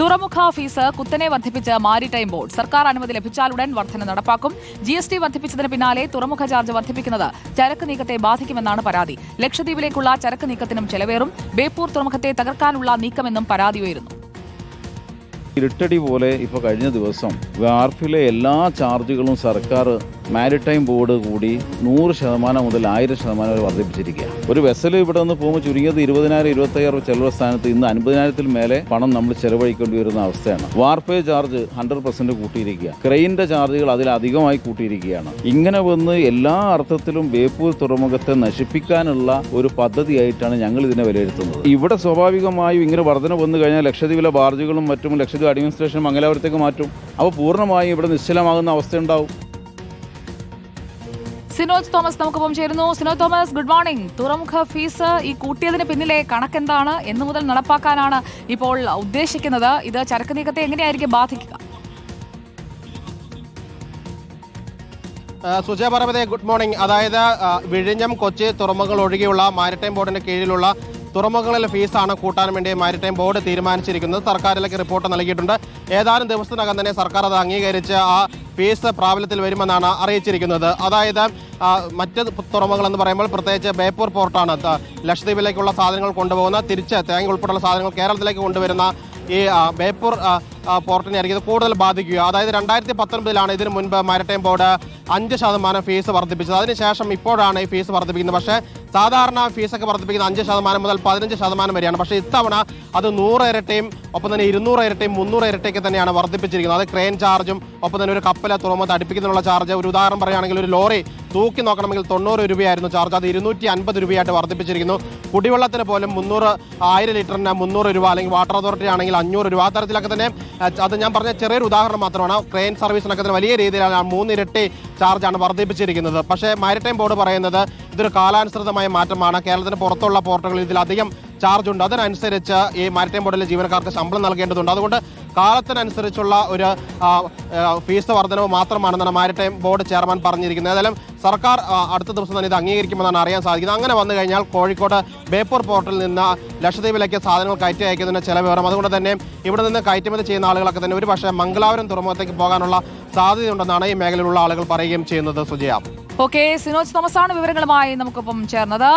തുറമുഖ ഫീസ് കുത്തനെ വർദ്ധിപ്പിച്ച് മാരിടൈം ബോർഡ്. സർക്കാർ അനുമതി ലഭിച്ചാലുടൻ വർധന നടപ്പാക്കും. ജി എസ് ടി വർദ്ധിപ്പിച്ചതിന് പിന്നാലെ തുറമുഖ ചാർജ് വർദ്ധിപ്പിക്കുന്നത് ചരക്ക് നീക്കത്തെ ബാധിക്കുമെന്നാണ് പരാതി. ലക്ഷദ്വീപിലേക്കുള്ള ചരക്ക് നീക്കത്തിനും ചെലവേറും. ബേപ്പൂർ തുറമുഖത്തെ തകർക്കാനുള്ള നീക്കമെന്നും പരാതി ഉയരുന്നു. ഇരുട്ടടി പോലെ ഇപ്പോൾ കഴിഞ്ഞ ദിവസം വാർഫിലെ എല്ലാ ചാർജുകളും സർക്കാർ മാരിടൈം ബോർഡ് കൂടി നൂറ് ശതമാനം മുതൽ ആയിരം ശതമാനം വരെ വർദ്ധിപ്പിച്ചിരിക്കുകയാണ്. ഒരു വെസൽ ഇവിടെ നിന്ന് പോകുമ്പോൾ ചുരുങ്ങിയത് ഇരുപതിനായിരം ഇരുപത്തയ്യായിരം ചെലവ് സ്ഥാനത്ത് ഇന്ന് അൻപതിനായിരത്തിൽ മേലെ പണം നമ്മൾ ചെലവഴിക്കേണ്ടി വരുന്ന അവസ്ഥയാണ് വാർഫേ ചാർജ് ഹൺഡ്രഡ് പെർസെന്റ് കൂട്ടിയിരിക്കുക ക്രെയിന്റെ ചാർജുകൾ അതിലധികമായി കൂട്ടിയിരിക്കുകയാണ്. ഇങ്ങനെ വന്ന് എല്ലാ അർത്ഥത്തിലും ബേപ്പൂർ തുറമുഖത്തെ നശിപ്പിക്കാനുള്ള ഒരു പദ്ധതിയായിട്ടാണ് ഞങ്ങൾ ഇതിനെ വിലയിരുത്തുന്നത്. ഇവിടെ സ്വാഭാവികമായും ഇങ്ങനെ വർധന വന്നു കഴിഞ്ഞാൽ ലക്ഷദ്വീപിലെ ബാർജുകളും മറ്റും ലക്ഷദ്വീപ് അഡ്മിനിസ്ട്രേഷൻ മംഗലാപുരത്തേക്ക് മാറ്റും. അപ്പോൾ പൂർണമായും ഇവിടെ നിശ്ചലമാകുന്ന അവസ്ഥയുണ്ടാവും. സിനോജ് തോമസ് നമുക്കൊപ്പം ചേരുന്നു. സിനോജ് തോമസ് ഗുഡ് മോർണിംഗ് തുറമുഖ ഫീസ് ഈ കൂട്ടിയതിന് പിന്നിലെ കണക്കെന്താണ് എന്ന് മുതൽ നടപ്പാക്കാനാണ് ഇപ്പോൾ ഉദ്ദേശിക്കുന്നത്. ഇത് ചരക്ക് നീക്കത്തെ എങ്ങനെയായിരിക്കും ബാധിക്കുക? സുജയ പർവതെ ഗുഡ് മോർണിംഗ് അതായത് വിഴിഞ്ഞം കൊച്ചി തുറമുഖങ്ങൾ ഒഴികെയുള്ള മാരിടൈം ബോർഡിന്റെ കീഴിലുള്ള തുറമുഖങ്ങളിലെ ഫീസാണ് കൂട്ടാൻ വേണ്ടി മാരിടൈം ബോർഡ് തീരുമാനിച്ചിരിക്കുന്നത്. സർക്കാരിലേക്ക് റിപ്പോർട്ട് നൽകിയിട്ടുണ്ട്. ഏതാനും ദിവസത്തിനകം തന്നെ സർക്കാർ അത് അംഗീകരിച്ച് ആ ഫീസ് പ്രാബല്യത്തിൽ വരുമെന്നാണ് അറിയിച്ചിരിക്കുന്നത്. അതായത് മറ്റ് തുറമുഖങ്ങൾ എന്ന് പറയുമ്പോൾ പ്രത്യേകിച്ച് ബേപ്പൂർ പോർട്ടാണ്. ലക്ഷദ്വീപിലേക്കുള്ള സാധനങ്ങൾ കൊണ്ടുപോകുന്ന തിരിച്ച് തേങ്ങ ഉൾപ്പെടെയുള്ള സാധനങ്ങൾ കേരളത്തിലേക്ക് കൊണ്ടുവരുന്ന ഈ ബേപ്പൂർ പോർട്ടിനെ ആയിരിക്കും ഇത് കൂടുതൽ ബാധിക്കുക. അതായത് രണ്ടായിരത്തി പത്തൊൻപതിലാണ് ഇതിനു മുൻപ് മാരിടൈം ബോർഡ് അഞ്ച് ശതമാനം ഫീസ് വർദ്ധിപ്പിച്ചത്. അതിനുശേഷം ഇപ്പോഴാണ് ഈ ഫീസ് വർദ്ധിപ്പിക്കുന്നത്. പക്ഷേ സാധാരണ ഫീസൊക്കെ വർദ്ധിപ്പിക്കുന്ന അഞ്ച് ശതമാനം മുതൽ പതിനഞ്ച് ശതമാനം വരെയാണ്. പക്ഷേ ഇത്തവണ അത് നൂറ് ഇരട്ടിയും ഒപ്പം തന്നെ ഇരുന്നൂറ് ഇരട്ടിയും മുന്നൂറ് ഇരട്ടിയൊക്കെ തന്നെയാണ് വർദ്ധിപ്പിച്ചിരിക്കുന്നത്. അത് ക്രെയിൻ ചാർജും ഒപ്പം തന്നെ ഒരു കപ്പലെ തുറമുഖത്ത് അടുപ്പിക്കുന്നതിനുള്ള ചാർജ്. ഒരു ഉദാഹരണം പറയുകയാണെങ്കിൽ ഒരു ലോറി തൂക്കി നോക്കണമെങ്കിൽ തൊണ്ണൂറ് രൂപയായിരുന്നു ചാർജ്. അത് ഇരുന്നൂറ്റി അൻപത് രൂപയായിട്ട് വർദ്ധിപ്പിച്ചിരിക്കുന്നു. കുടിവെള്ളത്തിന് പോലും മുന്നൂറ് ആയിരം ലിറ്ററിന് മുന്നൂറ് രൂപ അല്ലെങ്കിൽ വാട്ടർ അതോറിറ്റി ആണെങ്കിൽ അഞ്ഞൂറ് രൂപ. ആ തരത്തിലൊക്കെ തന്നെ അത് ഞാൻ പറഞ്ഞ ചെറിയൊരു ഉദാഹരണം മാത്രമാണ്. ക്രെയിൻ സർവീസിനൊക്കെ വലിയ രീതിയിലാണ് മൂന്നിരട്ടി ചാർജാണ് വർദ്ധിപ്പിച്ചിരിക്കുന്നത്. പക്ഷേ മാരിടൈം ബോർഡ് പറയുന്നത് ഇതൊരു കാലാനുസൃതമായ മാറ്റമാണ്. കേരളത്തിന് പുറത്തുള്ള പോർട്ടുകളിൽ ഇതിലധികം ചാർജ് ഉണ്ട് അതിനനുസരിച്ച് ഈ മാരിടൈം ബോർഡിലെ ജീവനക്കാർക്ക് ശമ്പളം നൽകേണ്ടതുണ്ട്. അതുകൊണ്ട് കാലത്തിനനുസരിച്ചുള്ള ഒരു ഫീസ് വർധനവ് മാത്രമാണെന്നാണ് മാരിടൈം ബോർഡ് ചെയർമാൻ പറഞ്ഞിരിക്കുന്നത്. ഏതായാലും സർക്കാർ അടുത്ത ദിവസം തന്നെ ഇത് അംഗീകരിക്കുമെന്നാണ് അറിയാൻ സാധിക്കുന്നത്. അങ്ങനെ വന്നു കഴിഞ്ഞാൽ കോഴിക്കോട് ബേപ്പൂർ പോർട്ടിൽ നിന്ന് ലക്ഷദ്വീപിലേക്ക് സാധനങ്ങൾ കയറ്റി അയക്കുന്നതിന് ചില വിവരം. അതുകൊണ്ട് തന്നെ ഇവിടെ നിന്ന് കയറ്റുമതി ചെയ്യുന്ന ആളുകളൊക്കെ തന്നെ ഒരു പക്ഷേ മംഗലാപുരം തുറമുഖത്തേക്ക് പോകാനുള്ള സാധ്യതയുണ്ടെന്നാണ് ഈ മേഖലയിലുള്ള ആളുകൾ പറയുകയും ചെയ്യുന്നത് സുജയ. ഓക്കെ സിനോജ് തോമസ് ആണ് വിവരങ്ങളുമായി നമുക്കൊപ്പം ചേർന്നത്.